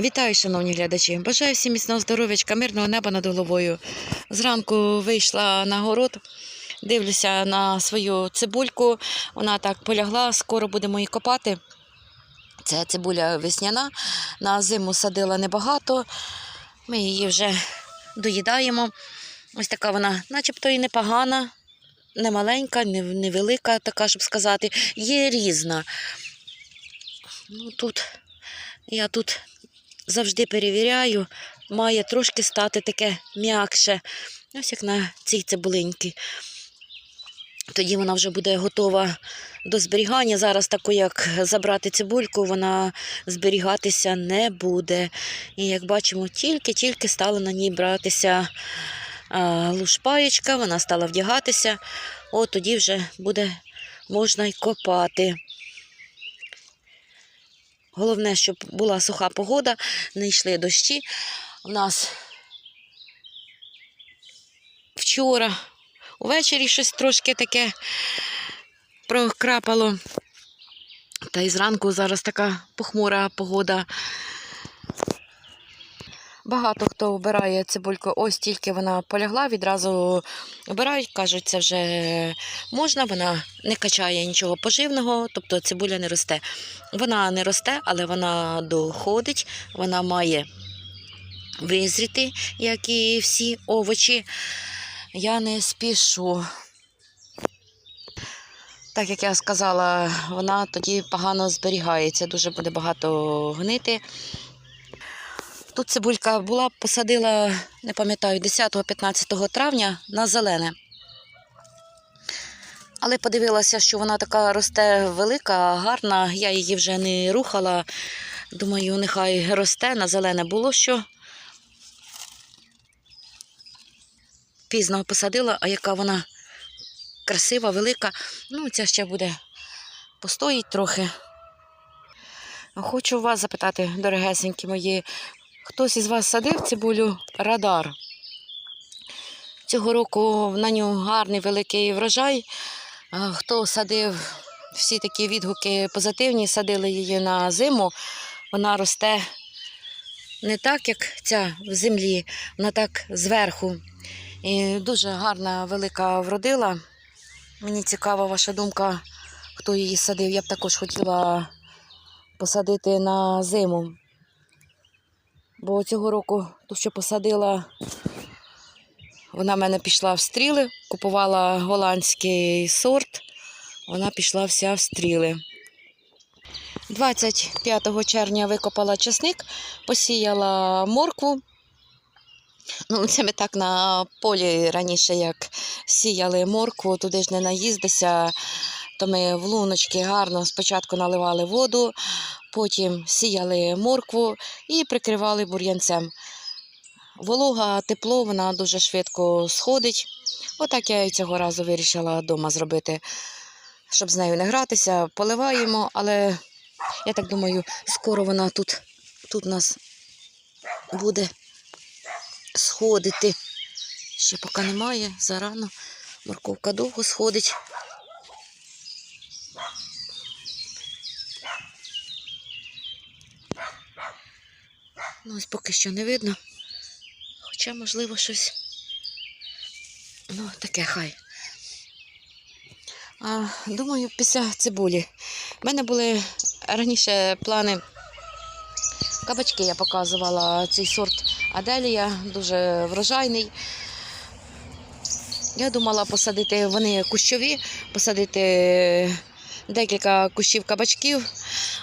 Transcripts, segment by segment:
Вітаю, шановні глядачі! Бажаю всім міцного здоров'ячка, мирного неба над головою. Зранку вийшла на город, дивлюся на свою цибульку. Вона так полягла, скоро будемо її копати. Це цибуля весняна. На зиму садила небагато. Ми її вже доїдаємо. Ось така вона, начебто і непогана, не маленька, не така, щоб сказати. Є різна. Ну, тут я тут завжди перевіряю, має трошки стати таке м'якше. Ось як на цій цибулинці. Тоді вона вже буде готова до зберігання. Зараз таку, як забрати цибульку, вона зберігатися не буде. І як бачимо, тільки-тільки стала на ній братися лушпаєчка, вона стала вдягатися. От тоді вже буде можна й копати. Головне, щоб була суха погода, не йшли дощі. У нас вчора увечері щось трошки таке прокрапало. Та й зранку зараз така похмура погода. Багато хто вбирає цибульку, ось тільки вона полягла, відразу обирають, кажуть, це вже можна, вона не качає нічого поживного, тобто цибуля не росте. Вона не росте, але вона доходить, вона має визріти, як і всі овочі. Я не спішу. Так як я сказала, вона тоді погано зберігається, дуже буде багато гнити. Тут цибулька була, посадила, не пам'ятаю, 10-15 травня на зелене. Але подивилася, що вона така росте велика, гарна. Я її вже не рухала. Думаю, нехай росте, на зелене було що. Пізно посадила, а яка вона красива, велика. Ну, ця ще буде постоїть трохи. Хочу вас запитати, дорогесенькі мої, хтось із вас садив цибулю радар? Цього року на нього гарний великий врожай. Хто садив всі такі відгуки позитивні, садили її на зиму, вона росте не так, як ця в землі, вона так зверху. І дуже гарна, велика вродила. Мені цікава ваша думка, хто її садив. Я б також хотіла посадити на зиму. Бо цього року ту, що посадила, вона в мене пішла в стріли, купувала голландський сорт, вона пішла вся в стріли. 25 червня викопала часник, посіяла моркву. Ну, це ми так на полі раніше, як сіяли моркву, туди ж не наїздися, то ми в луночки гарно спочатку наливали воду, потім сіяли моркву і прикривали бур'янцем. Волога, тепло, вона дуже швидко сходить. Отак я і цього разу вирішила вдома зробити, щоб з нею не гратися. Поливаємо, але я так думаю, скоро вона тут, тут у нас буде сходити. Ще поки немає, зарано. Морковка довго сходить. Ну, ось поки що не видно. Хоча, можливо, щось. Ну, таке хай. А, думаю, після цибулі. У мене були раніше плани. Кабачки я показувала цей сорт Аделія, дуже врожайний. Я думала посадити, вони кущові, посадити декілька кущів кабачків,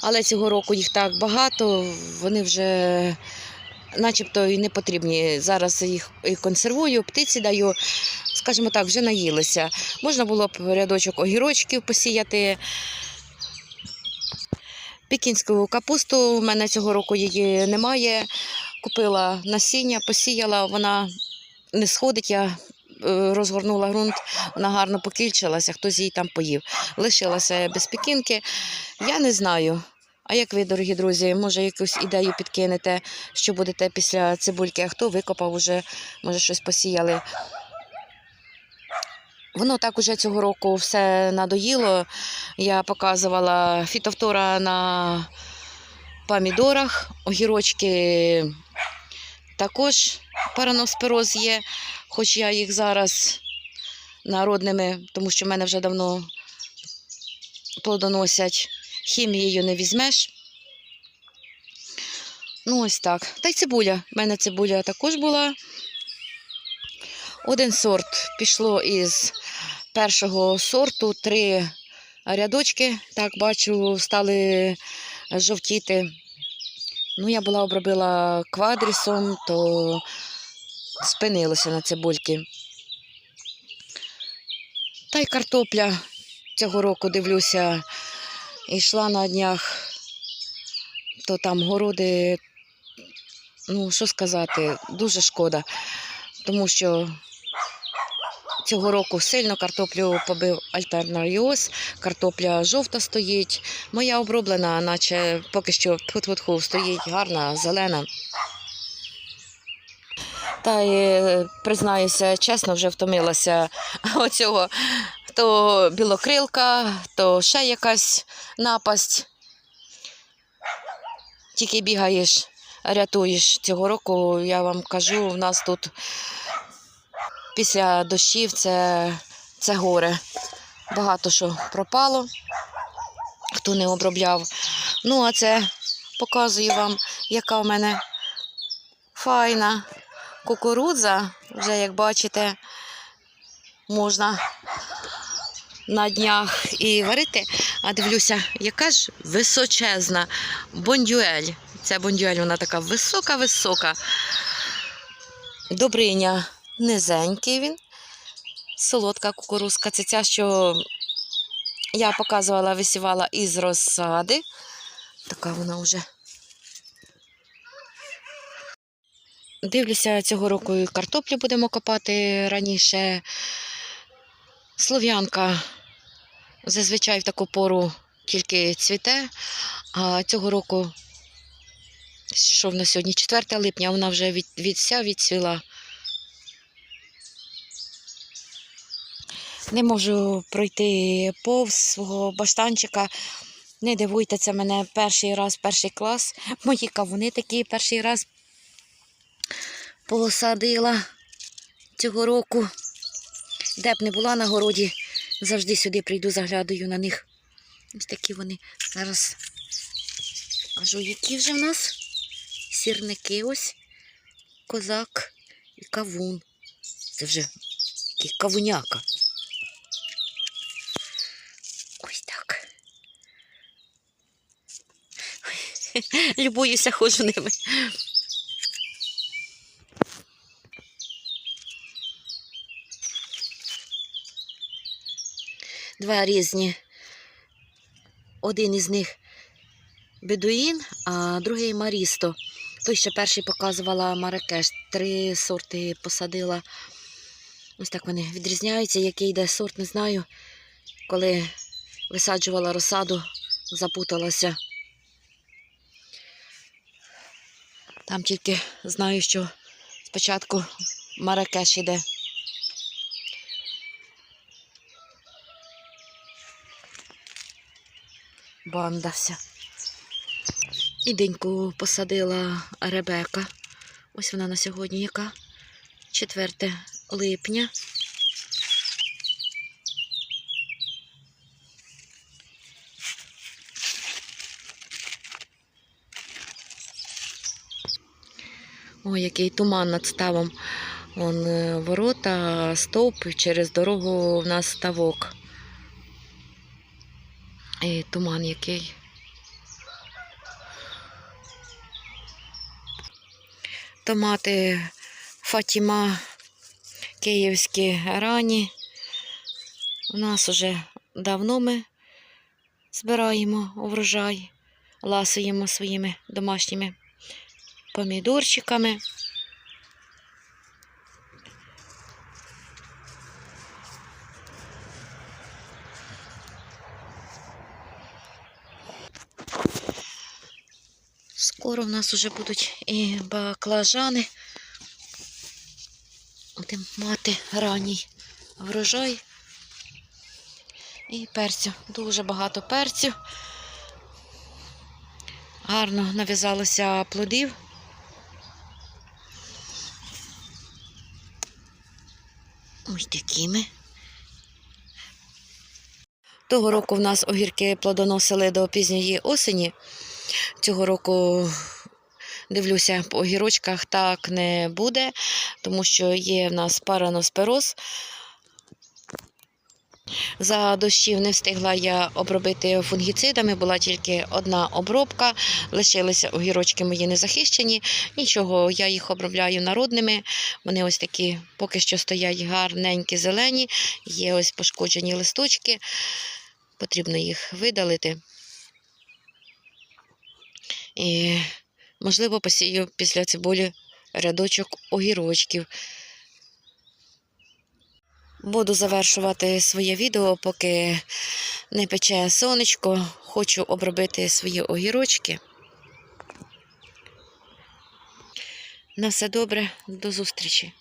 але цього року їх так багато, вони вже начебто і не потрібні. Зараз їх і консервую, птиці даю, скажімо так, вже наїлися. Можна було б рядочок огірочків посіяти. Пекінську капусту в мене цього року її немає. Купила насіння, посіяла, вона не сходить. Я розгорнула ґрунт, вона гарно покільчилася, хтось її там поїв. Лишилася без пекінки. Я не знаю. А як ви, дорогі друзі, може якусь ідею підкинете, що будете після цибульки, а хто викопав уже, може щось посіяли. Воно так уже цього року все надоїло. Я показувала фітофтора на помідорах, огірочки також параноспироз є, хоч я їх зараз народними, тому що в мене вже давно плодоносять. Хімією не візьмеш. Ну, ось так. Та й цибуля. У мене цибуля також була. Один сорт пішло із першого сорту, три рядочки, так бачу, стали жовтіти. Ну, я була обробила квадрісом, то спинилося на цибульки. Та й картопля цього року дивлюся, йшла на днях, то там городи, ну що сказати, дуже шкода, тому що цього року сильно картоплю побив альтернаріоз, картопля жовта стоїть. Моя оброблена, наче поки що тху стоїть гарна, зелена. Та й е, признаюся, чесно, вже втомилася оцього. То білокрилка, то ще якась напасть. Тільки бігаєш, рятуєш. Цього року, я вам кажу, в нас тут після дощів це, це горе. Багато що пропало, хто не обробляв. Ну, а це показую вам, яка в мене файна кукурудза. Вже, як бачите, можна на днях і варити. А дивлюся, яка ж височезна бондюель. Ця бондюель, вона така висока-висока. Добриня низенький він. Солодка кукурузка. Це ця, що я показувала, висівала із розсади. Така вона вже. Дивлюся, цього року і картоплю будемо копати раніше. Слов'янка зазвичай в таку пору тільки цвіте, а цього року, що в нас сьогодні 4 липня, вона вже від, від, вся відцвіла. Не можу пройти повз свого баштанчика. Не дивуйте, це мене перший раз, перший клас. Мої кавуни такі перший раз посадила цього року. Де б не була на городі, завжди сюди прийду, заглядаю на них. Ось такі вони. Зараз кажу, які вже в нас сірники ось, козак і кавун. Це вже який кавуняка. Ось так. Ой, Любуюся, ходжу ними. Два різні. Один із них бедуїн, а другий Марісто. Той ще перший показувала Маракеш. Три сорти посадила. Ось так вони відрізняються. Який йде сорт, не знаю. Коли висаджувала розсаду, запуталася. Там тільки знаю, що спочатку Маракеш іде. Банда вся. І деньку посадила Ребека. Ось вона на сьогодні яка? 4 липня. Ой, який туман над ставом. Вон е, ворота, стовп, через дорогу в нас ставок. І туман який. Томати Фатіма київські рані. У нас уже давно ми збираємо врожай, ласуємо своїми домашніми помідорчиками. Скоро в нас вже будуть і баклажани. Будемо мати ранній врожай. І перцю. Дуже багато перцю. Гарно нав'язалося плодів. Ось такими. Того року в нас огірки плодоносили до пізньої осені. Цього року дивлюся по огірочках так не буде, тому що є в нас параноспироз. За дощів не встигла я обробити фунгіцидами, була тільки одна обробка, лишилися огірочки мої незахищені. Нічого, я їх обробляю народними. Вони ось такі поки що стоять гарненькі, зелені, є ось пошкоджені листочки. Потрібно їх видалити. І, можливо, посію після цибулі рядочок огірочків. Буду завершувати своє відео, поки не пече сонечко. Хочу обробити свої огірочки. На все добре, до зустрічі!